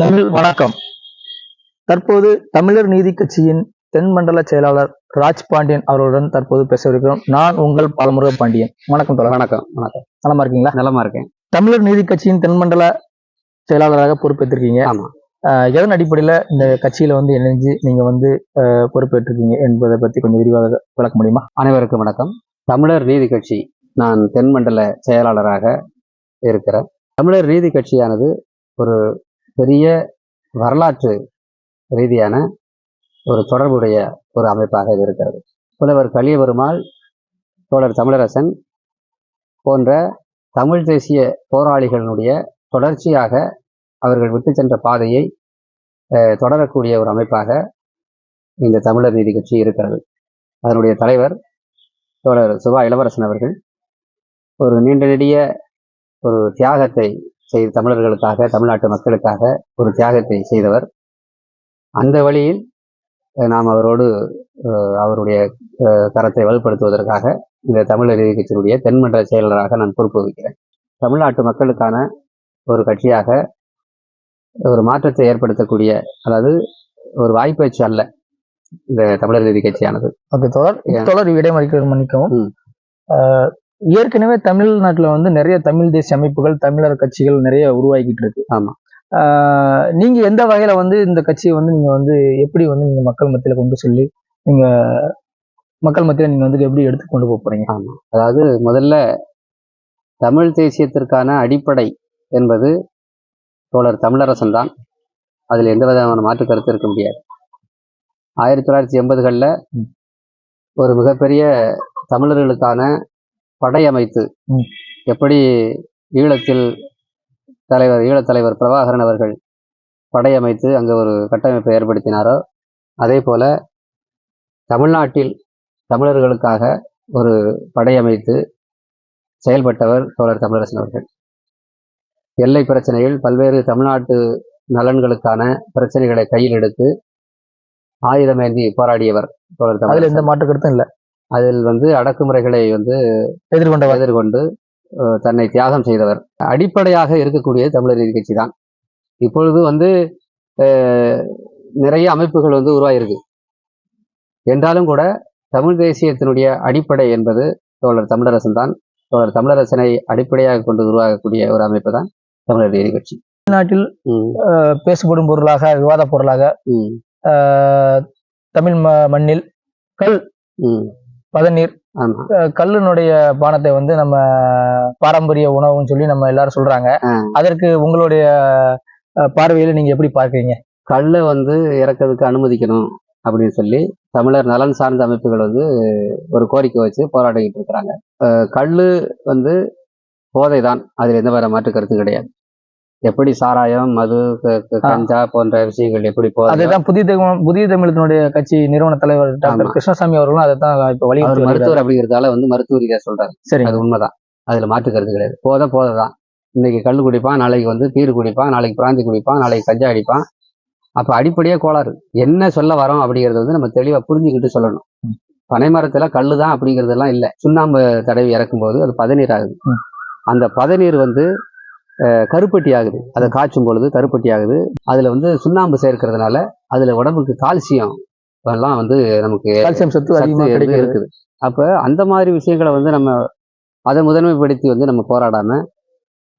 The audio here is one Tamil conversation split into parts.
தமிழ் வணக்கம். தற்போது தமிழர் நீதி கட்சியின் தென்மண்டல செயலாளர் ராஜ் பாண்டியன் அவர்களுடன் தற்போது பேசவிருக்கிறோம். நான் உங்கள் பாலமுருக பாண்டியன். வணக்கம் தோழர். வணக்கம் வணக்கம். நலமா இருக்கீங்களா? நலமா இருக்கேன். தமிழர் நீதி கட்சியின் தென்மண்டல செயலாளராக பொறுப்பேற்றிருக்கீங்க. ஆமா. எதன் அடிப்படையில இந்த கட்சியில வந்து இணைஞ்சு நீங்க வந்து பொறுப்பேற்றிருக்கீங்க என்பதை பத்தி கொஞ்சம் விரிவாக விளக்க முடியுமா? அனைவருக்கும் வணக்கம். தமிழர் நீதி கட்சி நான் தென்மண்டல செயலாளராக இருக்கிறேன். தமிழர் நீதி கட்சியானது ஒரு பெரிய வரலாற்று ரீதியான ஒரு தொடர்புடைய ஒரு அமைப்பாக இது இருக்கிறது. புலவர் கலியபெருமாள் தோழர் தமிழரசன் போன்ற தமிழ் தேசிய போராளிகளினுடைய தொடர்ச்சியாக அவர்கள் விட்டு சென்ற பாதையை தொடரக்கூடிய ஒரு அமைப்பாக இந்த தமிழர் நீதி கட்சி இருக்கிறது. அதனுடைய தலைவர் தோழர் சுபா இளவரசன் அவர்கள் ஒரு நீண்ட நெடிய ஒரு தியாகத்தை செய்து தமிழர்களுக்காக தமிழ்நாட்டு மக்களுக்காக ஒரு தியாகத்தை செய்தவர். அந்த வழியில் நாம் அவரோடு அவருடைய கரத்தை வலுப்படுத்துவதற்காக இந்த தமிழர் நீதி கட்சியினுடைய தென்மண்டல செயலராக நான் பொறுப்பு வகிக்கிறேன். தமிழ்நாட்டு மக்களுக்கான ஒரு கட்சியாக ஒரு மாற்றத்தை ஏற்படுத்தக்கூடிய அதாவது ஒரு வாய்ப்பேச்சு அல்ல இந்த தமிழர் நீதி கட்சியானது. Okay Yeah. தோழர் இடைமறிக்க மன்னிக்கவும். ஏற்கனவே தமிழ்நாட்டுல வந்து நிறைய தமிழ் தேசிய அமைப்புகள் தமிழர் கட்சிகள் நிறைய உருவாகிக்கிட்டு இருக்கு. ஆமா. ஆஹ் நீங்க எந்த வகையில வந்து இந்த கட்சியை வந்து நீங்க வந்து எப்படி வந்து நீங்க மக்கள் மத்தியில கொண்டு சொல்லி நீங்க மக்கள் மத்தியில நீங்க வந்து எப்படி எடுத்து கொண்டு போக போறீங்க? ஆமா. அதாவது முதல்ல தமிழ் தேசியத்திற்கான அடிப்படை என்பது தோழர் தமிழரசன் தான். அதில் எந்த விதமான மாற்று கருத்து இருக்க முடியாது. ஆயிரத்தி தொள்ளாயிரத்தி எண்பதுகளில். ஒரு மிகப்பெரிய தமிழர்களுக்கான படை அமைத்து. எப்படி ஈழத்தில் தலைவர் ஈழத் தலைவர் பிரபாகரன் அவர்கள் படை அமைத்து அங்கே ஒரு கட்டமைப்பை ஏற்படுத்தினாரோ அதே போல தமிழ்நாட்டில் தமிழர்களுக்காக ஒரு படை அமைத்து செயல்பட்டவர் தோழர் தமிழரசன் அவர்கள். எல்லை பிரச்சனையில் பல்வேறு தமிழ்நாட்டு நலன்களுக்கான பிரச்சனைகளை கையில் எடுத்து ஆயுதமேந்தி போராடியவர் தோழர் அதுல எந்த மாற்று கருத்தும் இல்ல. அதில் வந்து அடக்குமுறைகளை வந்து எதிர்கொண்ட எதிர்கொண்டு தன்னை தியாகம் செய்தவர். அடிப்படையாக இருக்கக்கூடிய தமிழர் நீதி கட்சி தான். இப்பொழுது வந்து நிறைய அமைப்புகள் வந்து உருவாயிருக்கு என்றாலும் கூட தமிழ் தேசியத்தினுடைய அடிப்படை என்பது தோழர் தமிழரசன் தான். தோழர் தமிழரசனை அடிப்படையாக கொண்டு உருவாகக்கூடிய ஒரு அமைப்பு தான் தமிழர் நீதி கட்சி. தமிழ்நாட்டில் பேசப்படும் பொருளாக விவாத பொருளாக தமிழ் ம- மண்ணில் கல். பதநீர் கல்லினுடைய பானத்தை வந்து நம்ம பாரம்பரிய உணவுன்னு சொல்லி நம்ம எல்லாரும் சொல்றாங்க. அதற்கு உங்களுடைய பார்வையில நீங்க எப்படி பார்க்கறீங்க? கல்லை வந்து இறக்கிறதுக்கு அனுமதிக்கணும் அப்படின்னு சொல்லி தமிழர் நலன் சார்ந்த அமைப்புகள் வந்து ஒரு கோரிக்கை வச்சு போராடிக்கிட்டு இருக்கிறாங்க. கல்லு வந்து போதை தான் அதில் எந்த வேற மாற்று கருத்து கிடையாது. எப்படி சாராயம் மது. கஞ்சா போன்ற விஷயங்கள் எப்படி போதை அதுதான் புதிய தமிழ் புதிய தமிழத்தினுடைய கட்சி நிறுவன தலைவர் டாக்டர். கிருஷ்ணசாமி அவர்களும் அதை தான் இப்ப வருகிறார். மருத்துவர் அப்படிங்கிறதால வந்து மருத்துவ ரீதியா சொல்றாரு. சரிங்க. அது உண்மைதான். அதுல மாற்று கருத்து கிடையாது. போதை போதை தான் இன்னைக்கு கல் குடிப்பான் நாளைக்கு வந்து பீர் குடிப்பான் நாளைக்கு பிராந்தி குடிப்பான் நாளைக்கு கஞ்சா அடிப்பான். அப்ப அடிப்படையே கோளாறு. என்ன சொல்ல வரோம் அப்படிங்கறது வந்து நம்ம தெளிவா புரிஞ்சுக்கிட்டு சொல்லணும். பனைமரத்துல கல்லு தான் அப்படிங்கறதெல்லாம் இல்ல. சுண்ணாம்பு தடவி இறக்கும் போது அது பதநீர் ஆகுது. அந்த பதநீர் வந்து கருப்பட்டி ஆகுது அதை காய்ச்சும் பொழுது கருப்பட்டி ஆகுது அதுல வந்து சுண்ணாம்பு சேர்க்கறதுனால அதுல உடம்புக்கு கால்சியம் எல்லாம் வந்து நமக்கு கால்சியம் சத்து அதிகமாக இருக்குது. அப்ப அந்த மாதிரி விஷயங்களை வந்து நம்ம அதை முதன்மைப்படுத்தி வந்து நம்ம போராடாம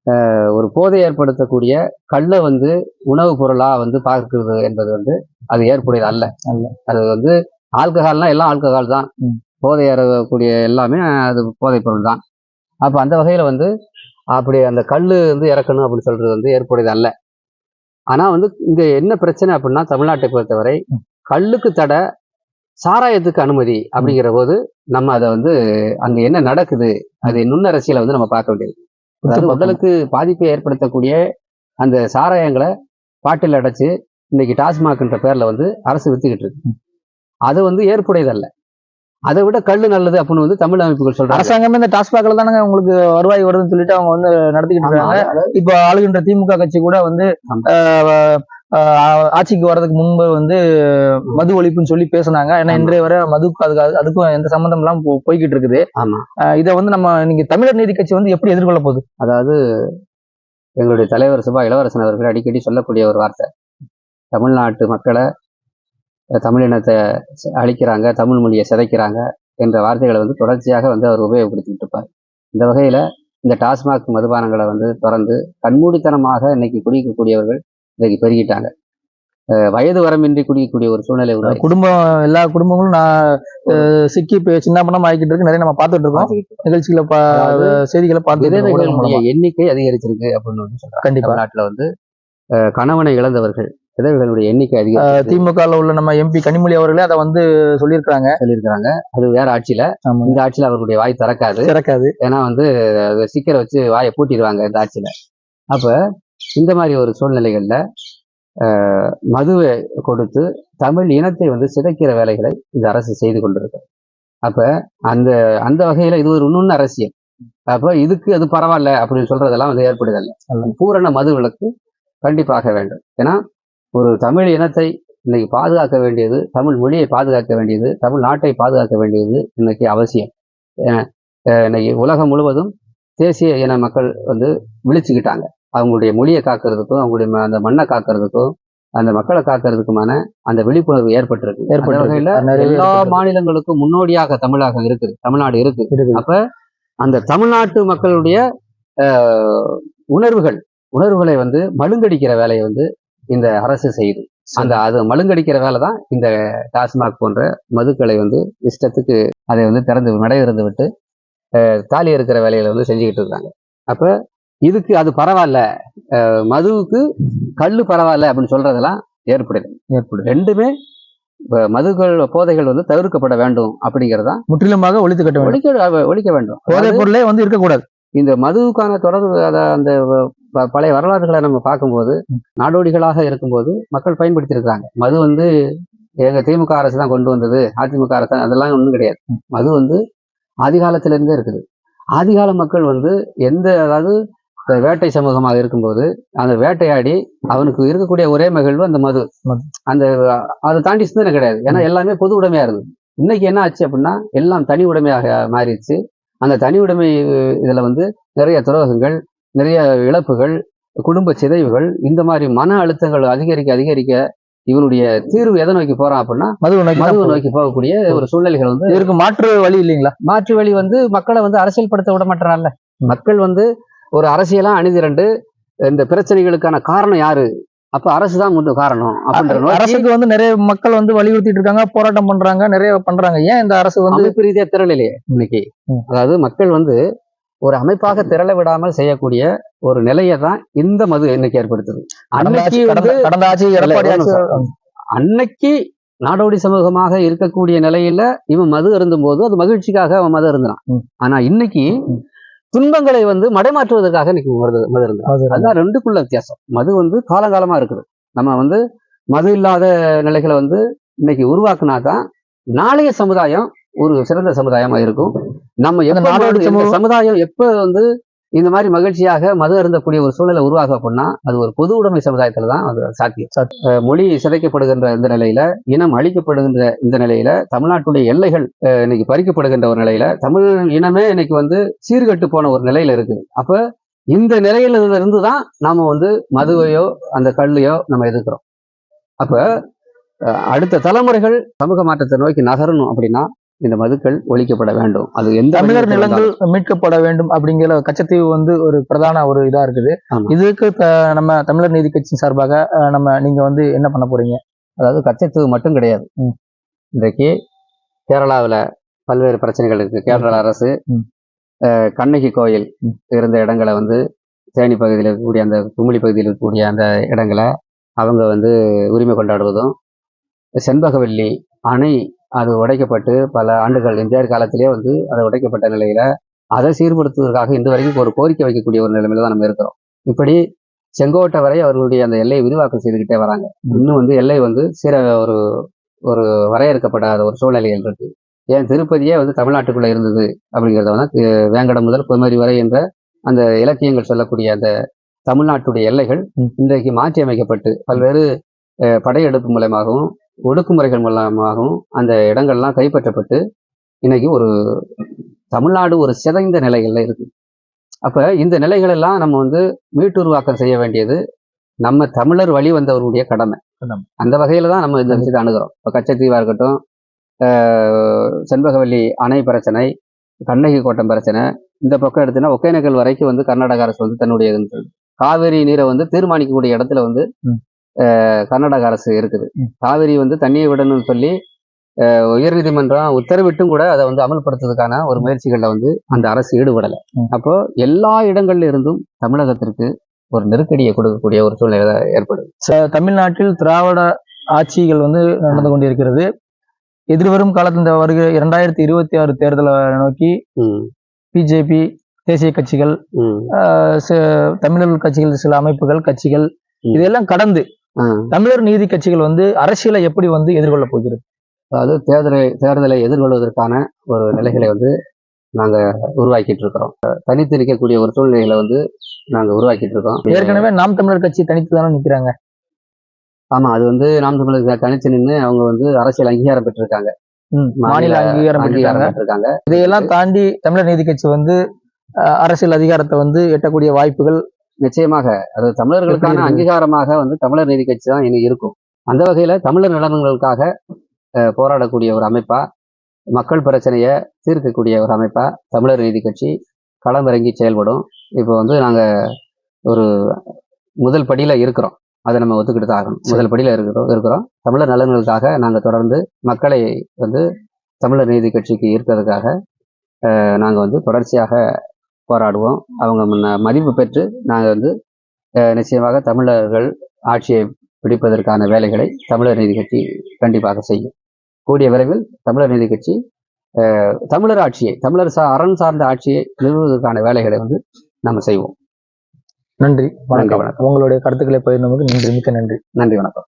அஹ், ஒரு போதை ஏற்படுத்தக்கூடிய கல்லை வந்து உணவுப் பொருளா வந்து பார்க்கிறது என்பது வந்து அது ஏற்புடையது அல்ல. அல்ல. அது வந்து ஆல்கஹால்னா எல்லாம் ஆல்கஹால் தான். போதை ஏறக்கூடிய எல்லாமே அது போதைப் பொருள் தான். அப்ப அந்த வகையில வந்து அப்படி அந்த கல்லு வந்து இறக்கணும் அப்படின்னு சொல்றது வந்து ஏற்புடையது அல்ல. ஆனா வந்து இங்க என்ன பிரச்சனை அப்படின்னா தமிழ்நாட்டை பொறுத்தவரை கல்லுக்கு தடை சாராயத்துக்கு அனுமதி அப்படிங்கிற போது நம்ம அதை வந்து அங்க என்ன நடக்குது அது நுண்ணரசியலை வந்து நம்ம பார்க்க வேண்டியது. அதாவது உடலுக்கு பாதிப்பை ஏற்படுத்தக்கூடிய அந்த சாராயங்களை பாட்டில் அடைச்சு இன்னைக்கு டாஸ்மாக்ன்ற பேர்ல வந்து அரசு வித்துக்கிட்டு இருக்கு. அது வந்து ஏற்புடையதல்ல. அதை விட கல்லு நல்லது அப்படின்னு வந்து தமிழ் அமைப்புகள் சொல்றாங்க. அரசாங்கமே இந்த டாஸ்மாக்ல தானங்க உங்களுக்கு வருவாய் வருதுன்னு சொல்லிட்டு அவங்க வந்து நடத்திக்கிட்டு இருக்காங்க. இப்போ ஆளுகின்ற திமுக கட்சி கூட வந்து ஆட்சிக்கு வர்றதுக்கு முன்பு வந்து மது ஒழிப்புன்னு சொல்லி பேசுனாங்க. ஏன்னா. இன்றைய வரை மதுக்கு அதுக்கு அதுக்கும் எந்த சம்மந்தம் இல்லாம போ- போய்கிட்டு இருக்குது. ஆமா. இதை வந்து நம்ம நீங்க தமிழர் நீதி கட்சி வந்து எப்படி எதிர்கொள்ள போகுது? அதாவது எங்களுடைய தலைவர் சுபா இளவரசன் அவர்கள் அடிக்கடி சொல்லக்கூடிய ஒரு வார்த்தை. தமிழ்நாட்டு மக்களை தமிழினத்தை ச- அழிக்கிறாங்க தமிழ் மொழியை சிதைக்கிறாங்க என்ற வார்த்தைகளை வந்து தொடர்ச்சியாக வந்து அவர் உபயோகப்படுத்திட்டு இருப்பார். இந்த வகையில இந்த டாஸ்மாக் மதுபானங்களை வந்து திறந்து கண்மூடித்தனமாக இன்னைக்கு குடிக்கக்கூடியவர்கள் இன்னைக்கு பெருகிட்டாங்க. வயது வரம்பின்றி குடிக்கக்கூடிய ஒரு சூழ்நிலை உருவாகி குடும்பம் எல்லா குடும்பங்களும் நான் சிக்கி சின்ன பணம் ஆகிக்கிட்டு இருக்கு. நிறைய நம்ம பார்த்துட்டு இருக்கோம். நிகழ்ச்சிகளை செய்திகளை மூலமா. எண்ணிக்கை அதிகரிச்சிருக்கு அப்படின்னு வந்து சொல்றாங்க. கண்டிப்பா. தமிழ்நாட்டுல வந்து கணவனை இழந்தவர்கள் விதவைகளுடைய எண்ணிக்கை அதிகரிச்சிருக்கு. திமுகல உள்ள நம்ம எம்பி கனிமொழி அவர்களே அதை வந்து சொல்லியிருக்காங்க சொல்லியிருக்கிறாங்க. அது வேற ஆட்சியில. இந்த ஆட்சியில அவர்களுடைய வாய் திறக்காது. சிறக்காது ஏன்னா வந்து சீக்கிரம் வச்சு வாயை பூட்டிடுவாங்க இந்த ஆட்சியில. அப்ப இந்த மாதிரி ஒரு சூழ்நிலைகள்ல மதுவை கொடுத்து தமிழ் இனத்தை வந்து சிதைக்கிற வேலைகளை இந்த அரசு செய்து கொண்டிருக்கு. அப்ப அந்த அந்த வகையில இது ஒரு இன்னொன்னு அரசியல். அப்ப இதுக்கு அது பரவாயில்ல அப்படின்னு சொல்றதெல்லாம் வந்து ஏற்படுதல்ல. பூரண மது விலக்கு கண்டிப்பாக வேண்டும். ஏன்னா ஒரு தமிழ் இனத்தை இன்னைக்கு பாதுகாக்க வேண்டியது தமிழ் மொழியை பாதுகாக்க வேண்டியது தமிழ் நாட்டை பாதுகாக்க வேண்டியது இன்னைக்கு அவசியம் இன்னைக்கு உலகம் முழுவதும் தேசிய இன மக்கள் வந்து விழிச்சுக்கிட்டாங்க அவங்களுடைய மொழியை காக்கிறதுக்கும் அவங்களுடைய அந்த மண்ணை காக்கிறதுக்கும் அந்த மக்களை காக்கிறதுக்குமான அந்த விழிப்புணர்வு ஏற்பட்டிருக்கு ஏற்பட்டிருக்கு. வகையில எல்லா. மாநிலங்களுக்கும் முன்னோடியாக தமிழகம் இருக்குது தமிழ்நாடு இருக்கு. அப்ப அந்த தமிழ்நாட்டு மக்களுடைய உணர்வுகள் உணர்வுகளை வந்து மழுங்கடிக்கிற வேலையை வந்து இந்த அரசு செய்யுது அந்த அது மழுங்கடிக்கிற வேலை தான் இந்த டாஸ்மாக் போன்ற மதுக்களை வந்து இஷ்டத்துக்கு அதை வந்து திறந்து மடை திறந்து விட்டு தாலி இருக்கிற வேலைகளை வந்து செஞ்சுக்கிட்டு இருக்காங்க. அப்ப இதுக்கு அது பரவாயில்ல. மதுவுக்கு கல்லு பரவாயில்ல அப்படின்னு சொல்றதெல்லாம் ஏற்படுது ஏற்படும் ரெண்டுமே இப்ப மதுக்கள் போதைகள் வந்து தவிர்க்கப்பட வேண்டும் அப்படிங்கறதான் முற்றிலுமாக ஒழித்து கட்ட ஒழிக்க ஒழிக்க வேண்டும். போதைப் பொருளே வந்து இருக்கக்கூடாது. இந்த மதுவுக்கான தொடர்பு அத அந்த பழைய வரலாறுகளை நம்ம பார்க்கும்போது நாடோடிகளாக இருக்கும்போது மக்கள் பயன்படுத்தியிருக்காங்க மது வந்து எங்க திமுக அரசு தான் கொண்டு வந்தது அதிமுக அரசு அதெல்லாம் ஒன்றும் கிடையாது. மது வந்து ஆதி காலத்துல இருந்தே இருக்குது. ஆதிகால மக்கள் வந்து எந்த அதாவது வேட்டை சமூகமாக இருக்கும்போது அந்த வேட்டையாடி அவனுக்கு இருக்கக்கூடிய ஒரே மகிழ்வு அந்த மது. மது. அந்த அதை தாண்டி சிந்தனை கிடையாது. ஏன்னா எல்லாமே பொது உடைமையா இருந்தது. இன்னைக்கு என்ன ஆச்சு அப்படின்னா எல்லாம் தனி உடைமையாக மாறிடுச்சு. அந்த தனி உடைமை இதுல வந்து நிறைய துரோகங்கள் நிறைய இழப்புகள் குடும்ப சிதைவுகள் இந்த மாதிரி மன அழுத்தங்கள் அதிகரிக்க அதிகரிக்க இவனுடைய தீர்வு எதை நோக்கி போறான் அப்படின்னா நோக்கி மதுவை. நோக்கி போகக்கூடிய ஒரு சூழ்நிலைகள் வந்து இதற்கு மாற்று வழி இல்லைங்களா? மாற்று வழி வந்து மக்களை வந்து அரசியல்படுத்த விட மாட்டாங்கல்ல மக்கள் வந்து ஒரு அரசியலா அணிதிரண்டு இந்த பிரச்சனைகளுக்கான காரணம் யாரு? அப்ப அரசு தான் முன்னு காரணம் அப்படின்ற அரசுக்கு வந்து நிறைய மக்கள் வந்து வலியுறுத்திட்டு இருக்காங்க போராட்டம் பண்றாங்க நிறைய பண்றாங்க. ஏன் இந்த அரசு வந்து ரீதியா திரளலையே இன்னைக்கு. அதாவது மக்கள் வந்து ஒரு அமைப்பாக திரள விடாமல் செய்யக்கூடிய ஒரு நிலையை தான் இந்த மது இன்னைக்கு ஏற்படுத்துது. அன்னைக்கு வந்து கடந்த- ஆட்சி எடப்பாடி அன்னைக்கு நாடோடி சமூகமாக இருக்கக்கூடிய நிலையில இவன் மது அருந்தும் போது அது மகிழ்ச்சிக்காக அவன் மது அருந்தினான் ம். ஆனா இன்னைக்கு. துன்பங்களை வந்து மடைமாற்றுவதற்காக இன்னைக்கு மது மது அருந்துறான். மது அதுதான் ரெண்டுக்குள்ள வித்தியாசம். மது வந்து காலங்காலமா இருக்குது. நம்ம வந்து மது இல்லாத நிலைகளை வந்து இன்னைக்கு உருவாக்குனா தான் நாளைய சமுதாயம் ஒரு சிறந்த சமுதாயமா இருக்கும். நம்ம எப்ப சமுதாயம் எப்ப வந்து இந்த மாதிரி மகிழ்ச்சியாக மது அருந்தக்கூடிய ஒரு சூழ்நிலை உருவாகும் அப்படின்னா அது ஒரு பொது உடைமை சமுதாயத்துல தான் அது சாத்தியம். மொழி சிதைக்கப்படுகின்ற இந்த நிலையில இனம் அழிக்கப்படுகின்ற இந்த நிலையில தமிழ்நாட்டுடைய எல்லைகள் இன்னைக்கு பறிக்கப்படுகின்ற ஒரு நிலையில தமிழ் இனமே இன்னைக்கு வந்து சீர்கெட்டு போன ஒரு நிலையில இருக்குது அப்ப இந்த நிலையில இருந்து தான் நாம வந்து மதுவையோ அந்த கல்லையோ நம்ம எதிர்க்கிறோம். அப்ப அடுத்த தலைமுறைகள் சமூக மாற்றத்தை நோக்கி நகரணும் அப்படின்னா இந்த மதுக்கள் ஒழிக்கப்பட வேண்டும் அது எந்த தமிழர் நிலங்கள். மீட்கப்பட வேண்டும் அப்படிங்கிற கச்சத்தீவு வந்து ஒரு பிரதான ஒரு இதா இருக்குது. இதுக்கு நம்ம தமிழர் நீதி கட்சி சார்பாக நம்ம நீங்க வந்து என்ன பண்ண போறீங்க அதாவது கச்சத்தீவு மட்டும் கிடையாது. இன்றைக்கு கேரளாவில் பல்வேறு பிரச்சனைகள் இருக்கு கேரள அரசு கண்ணகி கோயில். இருந்த இடங்களை வந்து தேனி பகுதியில் இருக்கக்கூடிய அந்த குமிளி பகுதியில் இருக்கக்கூடிய அந்த இடங்களை அவங்க வந்து உரிமை கொண்டாடுவதும் செண்பகவல்லி அணை அது உடைக்கப்பட்டு பல ஆண்டுகள் எம்ஜிஆர் காலத்திலே வந்து அது உடைக்கப்பட்ட நிலையில அதை சீர்படுத்துவதற்காக இன்று வரைக்கும் ஒரு கோரிக்கை வைக்கக்கூடிய ஒரு நிலைமையில தான் நம்ம இருக்கிறோம். இப்படி செங்கோட்டை வரை அவர்களுடைய அந்த எல்லையை விரிவாக்கம் செய்துக்கிட்டே வராங்க. இன்னும் வந்து எல்லை வந்து சீர ஒரு ஒரு வரையறுக்கப்படாத ஒரு சூழ்நிலைகள் இருக்கு. ஏன் திருப்பதியே வந்து தமிழ்நாட்டுக்குள்ள இருந்தது அப்படிங்கிறத வந்து வேங்கடம் முதல் குமரி வரை என்ற அந்த இலக்கியங்கள் சொல்லக்கூடிய அந்த தமிழ்நாட்டுடைய எல்லைகள். இன்றைக்கு மாற்றி அமைக்கப்பட்டு பல்வேறு படையெடுப்பு மூலமாகவும் ஒடுக்குமுறைகள் மூலமாகவும் அந்த இடங்கள்லாம் கைப்பற்றப்பட்டு இன்னைக்கு ஒரு தமிழ்நாடு ஒரு சிதைந்த நிலைகள்ல இருக்கு. அப்ப இந்த நிலைகள் எல்லாம் நம்ம வந்து மீட்டுருவாக்கம் செய்ய வேண்டியது நம்ம தமிழர் வழி வந்தவர்களுடைய கடமை. அந்த வகையில தான் நம்ம இந்த விஷயத்தை அணுகிறோம். இப்போ கச்சத்தீவா இருக்கட்டும் செண்பகவல்லி அணை பிரச்சனை கண்ணகி கோட்டம் பிரச்சனை இந்த பக்கம் எடுத்தீங்கன்னா ஒகேனக்கல் வரைக்கும் வந்து கர்நாடக அரசு வந்து தன்னுடைய. காவிரி நீரை வந்து தீர்மானிக்கக்கூடிய இடத்துல வந்து கர்நாடக அரசு இருக்குது. காவிரி வந்து தண்ணியை விடணும்னு சொல்லி உயர்நீதிமன்றம் உத்தரவிட்டும் கூட அதை வந்து அமல்படுத்துறதுக்கான ஒரு முயற்சிகள்ல வந்து அந்த அரசு ஈடுபடலை. அப்போ எல்லா இடங்கள்ல இருந்தும் தமிழகத்திற்கு ஒரு நெருக்கடியை கொடுக்கக்கூடிய ஒரு சூழ்நிலை தான் ஏற்படுது தமிழ்நாட்டில் திராவிட ஆட்சிகள் வந்து நடந்து கொண்டிருக்கிறது எதிர்வரும் காலத்தில் இந்த வருகிற இரண்டாயிரத்தி இருபத்தி ஆறு தேர்தலை நோக்கி பிஜேபி தேசிய கட்சிகள் ம், ஆஹ் ச- தமிழர் கட்சிகள் சில அமைப்புகள் கட்சிகள். இதெல்லாம் கடந்து. தமிழர் நீதி கட்சிகள் வந்து அரசியலை எப்படி வந்து எதிர்கொள்ள போகிறது? அதாவது தேர்தலை தேர்தலை எதிர்கொள்வதற்கான ஒரு நிலைகளை வந்து நாங்க உருவாக்கிட்டு இருக்கிறோம். தனித்து நிற்கக்கூடிய ஒரு சூழ்நிலைகளை வந்து நாங்க உருவாக்கிட்டு இருக்கோம். ஏற்கனவே நாம் தமிழர் கட்சி தனித்து தானே நிக்கிறாங்க. ஆமா அது வந்து நாம் தமிழர் தனித்து நின்று அவங்க வந்து அரசியல் அங்கீகாரம் பெற்றிருக்காங்க. மாநில அங்கீகாரம் பெற்றிருக்காங்க. இதையெல்லாம் தாண்டி தமிழர் நீதி கட்சி வந்து அரசியல் அதிகாரத்தை வந்து எட்டக்கூடிய வாய்ப்புகள் நிச்சயமாக. அது தமிழர்களுக்கான? அங்கீகாரமாக வந்து தமிழர் நீதி கட்சி தான் இனி இருக்கும். அந்த வகையில தமிழர் நலன்களுக்காக போராடக்கூடிய ஒரு அமைப்பா மக்கள் பிரச்சனையை தீர்க்கக்கூடிய ஒரு அமைப்பா தமிழர் நீதி கட்சி களமிறங்கி செயல்படும். இப்போ வந்து நாங்க ஒரு முதல் படியில இருக்கிறோம். அதை நம்ம ஒத்துக்கிட்டு தான் ஆகணும் முதல் படியில இருக்கிறோம் இருக்கிறோம். தமிழர் நலன்களுக்காக நாங்க தொடர்ந்து மக்களை வந்து தமிழர் நீதி கட்சிக்கு ஈர்க்கிறதுக்காக அஹ், நாங்க வந்து தொடர்ச்சியாக போராடுவோம். அவங்க மதிப்பு பெற்று நாங்கள் வந்து நிச்சயமாக தமிழர்கள் ஆட்சியை பிடிப்பதற்கான வேலைகளை தமிழர் நீதி கட்சி கண்டிப்பாக செய்யும். கூடிய விரைவில் தமிழர் நீதி கட்சி தமிழர் ஆட்சியை தமிழர் சா அரண் சார்ந்த ஆட்சியை நிறுவுவதற்கான வேலைகளை வந்து நம்ம செய்வோம். நன்றி. நன்றி வணக்கம். உங்களுடைய கருத்துக்களை பகிர்ந்ததுக்கு நன்றி மிக்க நன்றி. நன்றி வணக்கம்.